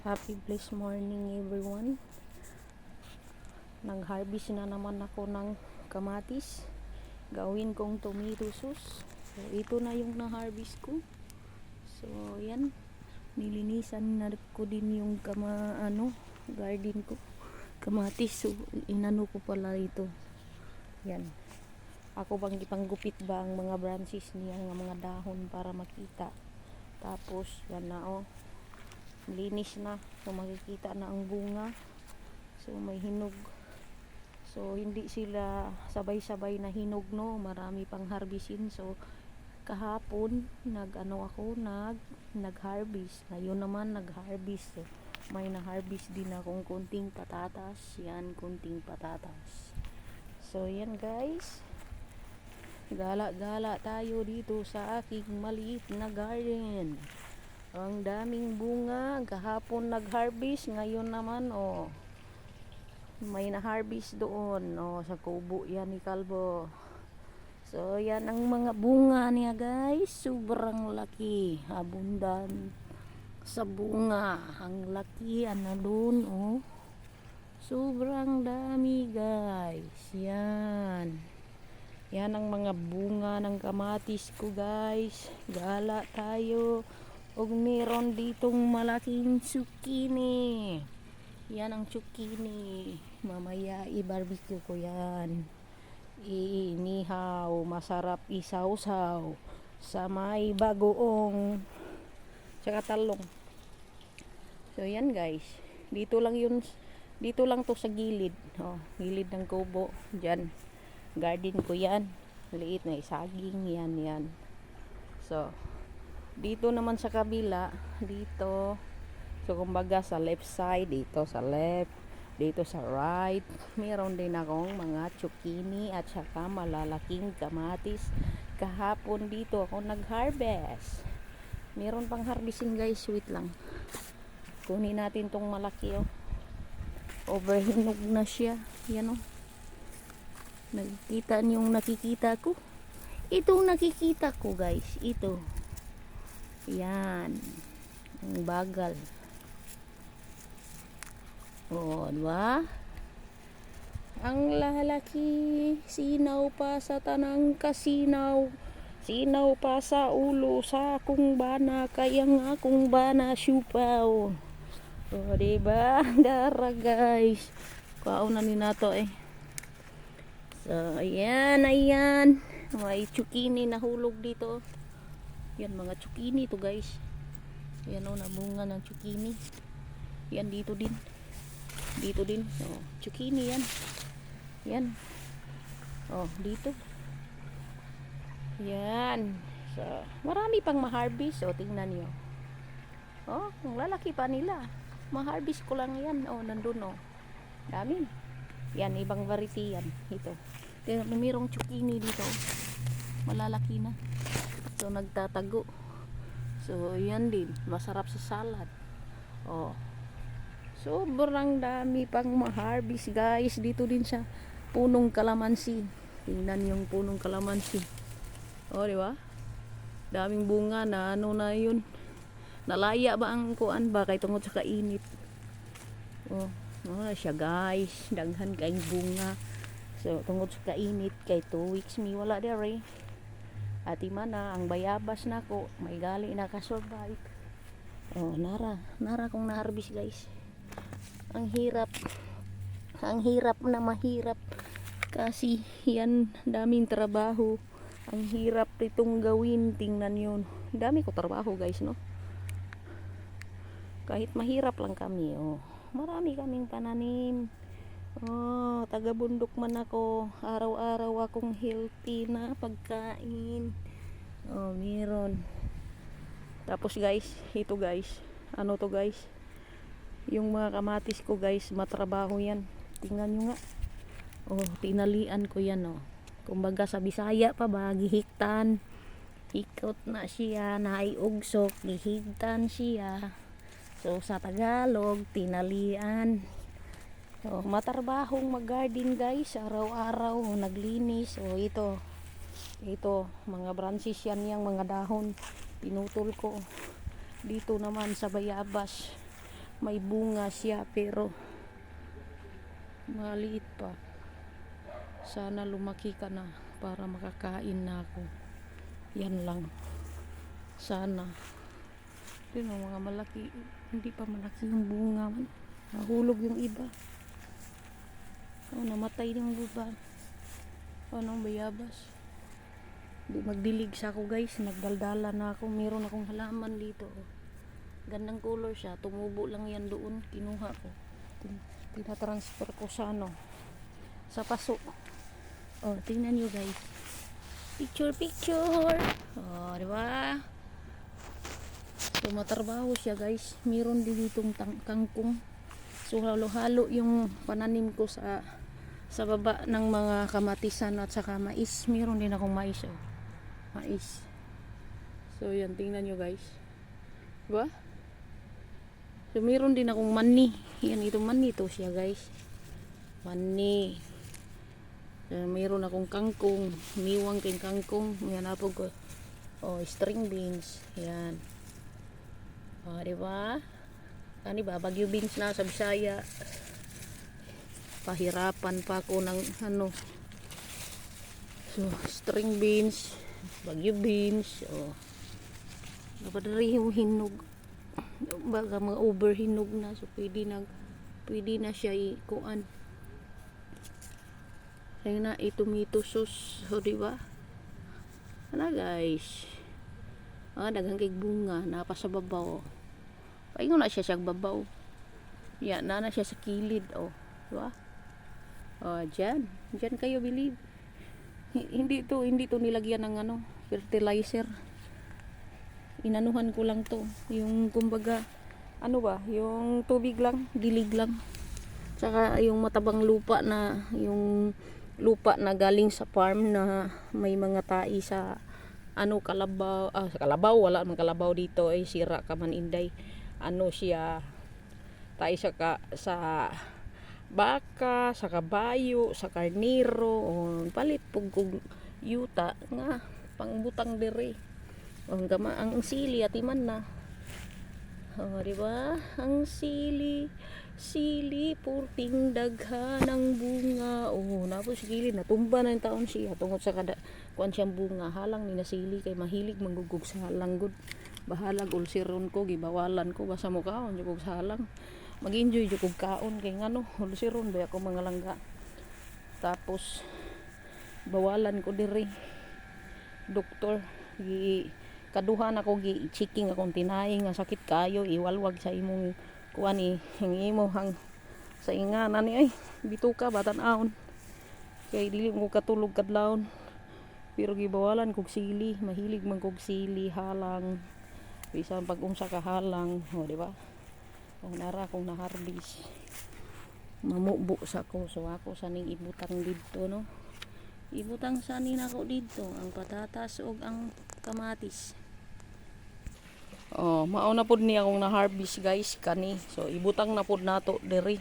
Happy blessed morning everyone. Nag-harvest na naman ako ng kamatis. Gawin kong tomato sauce. So, ito na yung na-harvest ko. So, yan. Nilinisan na ko din yung kama, ano, garden ko. Kamatis. So, inano ko pala ito. Yan. Ako bang ipanggupit ba ang mga branches niya, ng mga dahon para makita. Tapos, yan na oh linis na. So makikita na ang bunga. So may hinog. So hindi sila sabay-sabay na hinog no? Marami pang harvestin. So kahapon nag ano ako nag nag harvest ngayon naman nag harvest so, may na harvest din akong kunting patatas. Yan kunting patatas. So yan guys. Gala-gala tayo dito sa aking maliit na garden ang daming bunga. Kahapon nag-harvest. Ngayon naman, oh. May na-harvest doon. Oh, sa kubo yan ni Kalbo. So, yan ang mga bunga niya, guys. Sobrang laki. Abundan sa bunga. Ang laki. Ano doon, oh. Sobrang dami, guys. Yan. Yan ang mga bunga ng kamatis ko, guys. Gala tayo. Og meron ditong malaking zucchini. Yan ang zucchini. Mamaya i-barbecue ko yan. Iinihaw. Masarap isaw-saw. Sa may bagoong. Tsaka talong. So yan guys. Dito lang yun. Dito lang to sa gilid. Oh, gilid ng kubo. Diyan. Garden ko yan. Liit na isaging. Yan yan. So, dito naman sa kabila dito. So kumbaga sa left side dito sa left dito sa right. Meron din akong mga zucchini at saka malalaking kamatis. Kahapon dito ako nag harvest meron pang harvesting guys. Wait lang. Kunin natin tong malaki oh. Overhinog na siya. Yan oh. Nakikita niyong nakikita ko. Itong nakikita ko guys. Ito yan. Ang bagal. O, diba? Ang lalaki, sinaw pa sa tanang kasinaw. Sinaw pa sa ulo sa akong bana, kaya nga akong bana siupaw. O, diba? Dara guys. Kauna ni nato eh. So, ayan, ayan. May chukini na hulog dito. Yan mga zucchini to guys. Yan o, nabunga ng zucchini. Yan dito din. Dito din. Oh, zucchini yan. Yan. Oh, dito. Yan. So, marami pang ma-harvest. O, tingnan nyo. Oh, ang lalaki pa nila. Ma-harvest ko lang yan. Oh, nandun oh. Dami. Yan, ibang variety yan. Ito. Mayroong zucchini dito. Malalaki na. So nagtatago. So yan din, masarap sa salad. Oh. Sobrang dami pang ma-harvest guys dito din sa punong kalamansi. Tingnan yung punong kalamansi. Oh, di ba? Daming bunga na ano na yun. Nalaya ba ang kuan ba kay tungod sa kainit? Oh, oh siya guys. Daghan kay bunga. So, tungod sa kainit, kay 2 weeks mi wala dere. Ati mana ang bayabas nako may gali na ka-survive. Oh, nara, nara kong na-harvest guys. Ang hirap. Ang hirap na mahirap kasi yan daming trabaho. Ang hirap itong gawin, tingnan yun. Dami ko trabaho guys, no? Kahit mahirap lang kami, oh. Marami kaming pananim. Oh, taga bundok man ako. Araw-araw akong healthy na pagkain. Oh, meron. Tapos guys, ito guys. Ano to guys? Yung mga kamatis ko guys, matrabaho yan. Tingnan nyo nga. Oh, tinalian ko yan oh. Kumbaga sa Bisaya pa ba, gihiktan. Ikot na siya, naiugsok, gihigtan siya. So sa Tagalog, tinalian. So, matarbahong mag-garden guys, araw-araw naglinis. So ito, ito, mga branches yan yung mga dahon. Pinutol ko. Dito naman sa bayabas. may bunga siya pero maliit pa. Sana lumaki ka na para makakain na ako. Yan lang. Sana. Ang mga malaki. Hindi pa malaki yung bunga. Nahulog yung iba. Oh, namatay yung iba. Anong bayabas? Di magdilig sa ako guys. Nagdaldala na ako. Meron akong halaman dito. oh. Gandang color siya. Tumubo lang yan doon. Kinuha ko. Tin- Tinatransfer ko sa ano. Sa paso. Oh, tingnan nyo guys. Picture, picture. Oh, di ba? Tumatrabaho siya guys. Meron din ditong kangkong. So halo-halo yung pananim ko sa sa baba ng mga kamatisan at saka mais. Meron din akong mais oh. Mais. So yan, tingnan nyo guys. Diba? So meron din akong mani. Yan, itong mani to siya guys. Mani. So, meron akong kangkong. Miwang kay kangkong. Yan po ko. Oh, string beans. Yan. Oh, di ba? Ano ba? Bagyo beans na sa Bisaya. Pahirapan pa ako ng ano. So, string beans. Bagyo beans. Oh. Napadari yung hinog. Baga mga overhinog na. So, pwede na, pwede na siya ikuan. Kaya na, itomato sauce. So, di ba? Ano guys? Ah, daghang kay bunga. Napa sa babaw. Paingon na siya siya babaw. Yan, na na siya sa kilid. Oh, di ba? Oh, dyan. Dyan kayo believe. Hi- Hindi to, hindi to nilagyan ng ano, fertilizer. Inanuhan ko lang to. Yung kumbaga, ano ba, yung tubig lang, dilig lang. Tsaka yung matabang lupa na, yung lupa na galing sa farm na may mga tai sa ano kalabaw ah sa kalabaw wala man kalabaw dito ay sira ka man inday ano siya tai sa ka, sa baka sa kabayo sa karniro o palit pug kog yuta nga pangbutang diri. Ang gama ang sili atiman na. Oh, di ba? Ang sili sili purting daghan ng bunga. Oh napo si kilid natumba na yung taon siya. Tungod sa kada kuan siyang bunga halang ni nasili kay mahilig manggugog sa halang gud. Bahalag ulsiron ko gibawalan ko basta mo kaon sa halang mag-enjoy jud kog kaon kay ngano ulsiron ba ako mga langga. Tapos bawalan ko diri. Doktor gi kaduhan ako gi checking akong tinay nga sakit kayo iwalwag sa imong kuan ni ang imo hang sa ingana ni ay bituka batan aon. Kay dili mo katulog kadlawon. Pero gibawalan kog sili mahilig man kog sili halang. Bisan pag unsa ka halang o di ba o nara kong naharbis mamubo sa ko so ako sa ning ibutang didto no ibutang sa nin ako didto ang patatas ug ang kamatis Oh, mauna pud ni akong na-harvest guys kani. So ibutang na pud nato diri.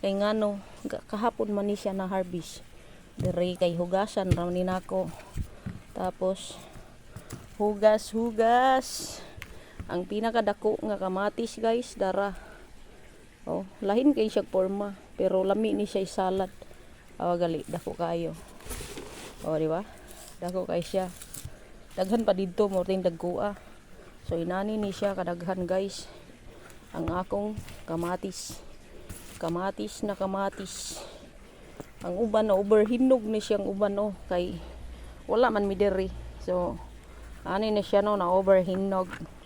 Kay ngano, ga- kahapon man ni siya na-harvest. Diri kay hugasan ra ni nako. Tapos hugas hugas. Ang pinakadako nga kamatis guys dara. Oh, lahin kay siya forma, pero lami ni siya salad. Awa gali dako kayo. Oh, di ba? Dako kay siya. Daghan pa didto mo ting dagkua. So inani ni siya kadaghan guys. Ang akong kamatis. Kamatis na kamatis. Ang uban na overhinog ni siyang uban no kay wala man mi diri. So ani ni siya no na overhinog.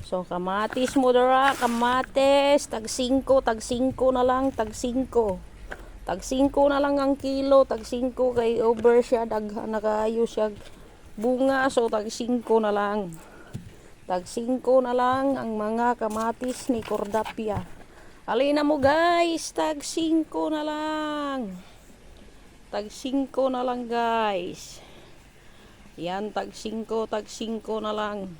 So kamatis mo dara, kamatis tag 5, tag 5 na lang, tag 5. Tag 5 na lang ang kilo, tag 5 kay over siya daghan na siya bunga so tag 5 na lang. Tag 5 na lang ang mga kamatis ni Cordapia. Alina mo guys, tag 5 na lang. Tag 5 na lang guys. Yan, tag 5, tag 5 na lang.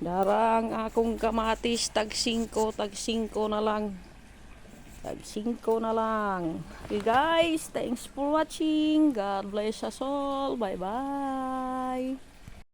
Darang akong kamatis, tag 5, tag 5 na lang. Tag 5 na lang. Okay guys, thanks for watching. God bless us all. Bye-bye.